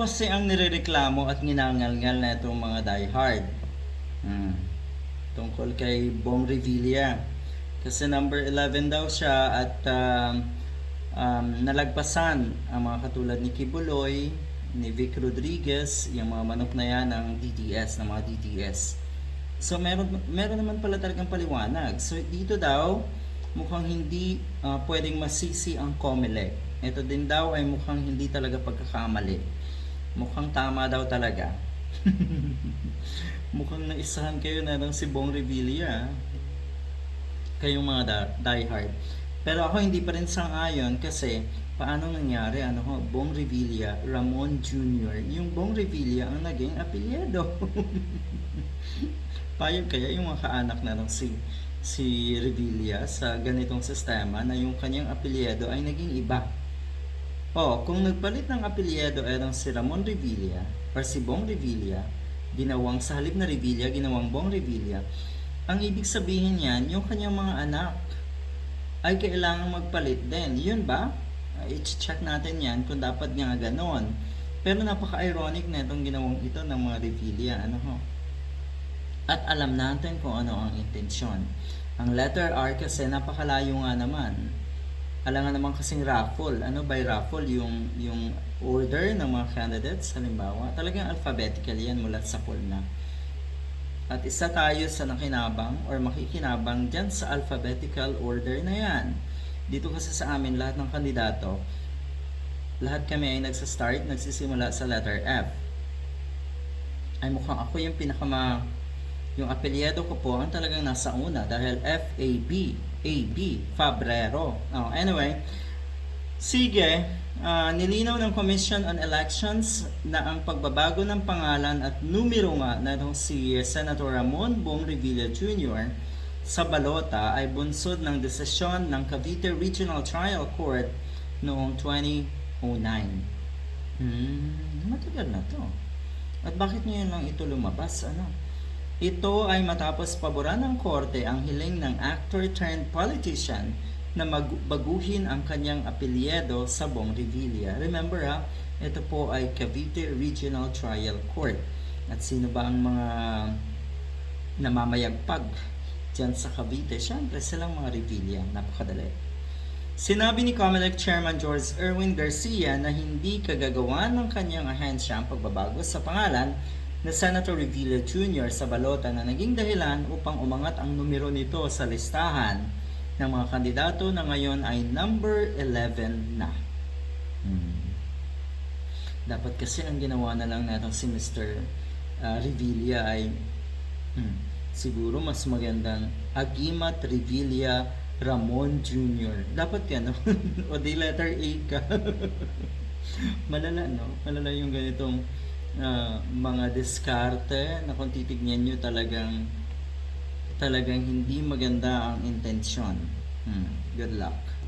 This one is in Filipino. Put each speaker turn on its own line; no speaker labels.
kasi ang nirereklamo at ginangalngal na itong mga diehard. Hmm. Tungkol kay Bong Revilla. Kasi number 11 daw siya at um, um, nalagpasan ang mga katulad ni Kibuloy, ni Vic Rodriguez, yung mga manok na yan ng DTS, ng mga DTS. So meron meron naman pala talagang paliwanag. So dito daw mukhang hindi ah, pwedeng masisi ang COMELEC. Ito din daw ay mukhang hindi talaga pagkakamali. Mukhang tama daw talaga. mukhang naisahan kayo na ng si Bong Revilla. ah. Kayong mga da- diehard. Pero ako hindi pa rin sang-ayon kasi paano nangyari ano ho, Bong Revilla, Ramon Jr. Yung Bong Revilla ang naging apelyido. Payag kaya yung mga kaanak na ng si si Revilla sa ganitong sistema na yung kanyang apelyido ay naging iba. Oh, kung nagpalit ng apelyido ay ng si Ramon Revilla or si Bong Revilla, ginawang sa halip na Revilla, ginawang Bong Revilla, ang ibig sabihin niyan, yung kanyang mga anak ay kailangang magpalit din. Yun ba? Uh, I-check natin yan kung dapat nga ganon. Pero napaka-ironic na itong ginawang ito ng mga Revilla. Ano ho? At alam natin kung ano ang intensyon. Ang letter R kasi napakalayo nga naman. Alam nga naman kasing raffle. Ano by raffle? Yung, yung order ng mga candidates, halimbawa. Talagang alphabetical yan mula sa pulna. At isa tayo sa nakinabang or makikinabang dyan sa alphabetical order na yan. Dito kasi sa amin, lahat ng kandidato, lahat kami ay nagsa-start, nagsisimula sa letter F. Ay mukhang ako yung pinakama, yung apelyido ko po ang talagang nasa una dahil F-A-B, A-B, Fabrero. Oh, anyway, sige, ah, nilinaw ng Commission on Elections na ang pagbabago ng pangalan at numero nga na si Senator Ramon Bong Revilla Jr. sa balota ay bunsod ng desisyon ng Cavite Regional Trial Court noong 2009. Hmm, matagal na to. At bakit ngayon lang ito lumabas? Ano? Ito ay matapos paboran ng korte ang hiling ng actor turned politician na magbaguhin ang kanyang apelyido sa Bong Revilla. Remember ha, ito po ay Cavite Regional Trial Court. At sino ba ang mga namamayagpag dyan sa Cavite? Siyempre, silang mga Revilla. Napakadali. Sinabi ni COMELEC Chairman George Erwin Garcia na hindi kagagawa ng kanyang ahensya ang pagbabago sa pangalan na Senator Revilla Jr. sa balota na naging dahilan upang umangat ang numero nito sa listahan ng mga kandidato na ngayon ay number 11 na. Hmm. Dapat kasi ang ginawa na lang natin si Mr. uh, Revilla ay hmm, siguro mas magandang Agimat Revilla Ramon Jr. Dapat yan, no? o di letter A ka. Malala, no? Malala yung ganitong ah, mga diskarte na kung titignan nyo talagang talagang hindi maganda ang intensyon. Hmm, good luck.